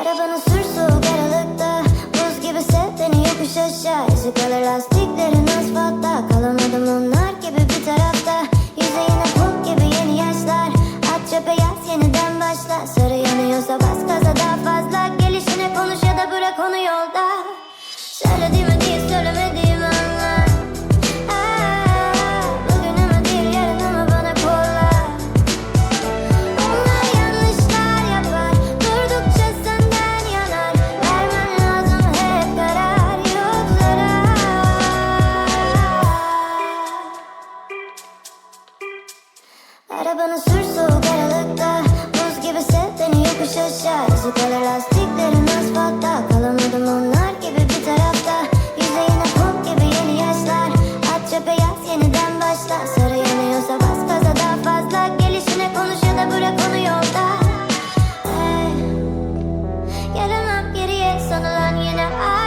Arabanın sür soğuk aralıkta. Buz gibi sevdeni yokuş aşağı. Yüzü kalır lastiklerin asfaltta. Kalamadım onlar gibi bir tarafta. Yüzeyine pop gibi yeni yaşlar. At beyaz yeniden başla. Sarı yanıyorsa bas gaza daha fazla. Arabanın sür soğuk aralıkta Buz gibi sev beni yokuş aşağı. Yazık öyle lastiklerim asfaltta Kalamadım onlar gibi bir tarafta. Yüzeyine pop gibi yeni yaşlar At çöpe yaz yeniden başla. Sarı yanıyorsa bas gaza daha fazla. Gelişine konuş ya da bırak onu yolda. Hey. Gelemem geriye sanılan yine ay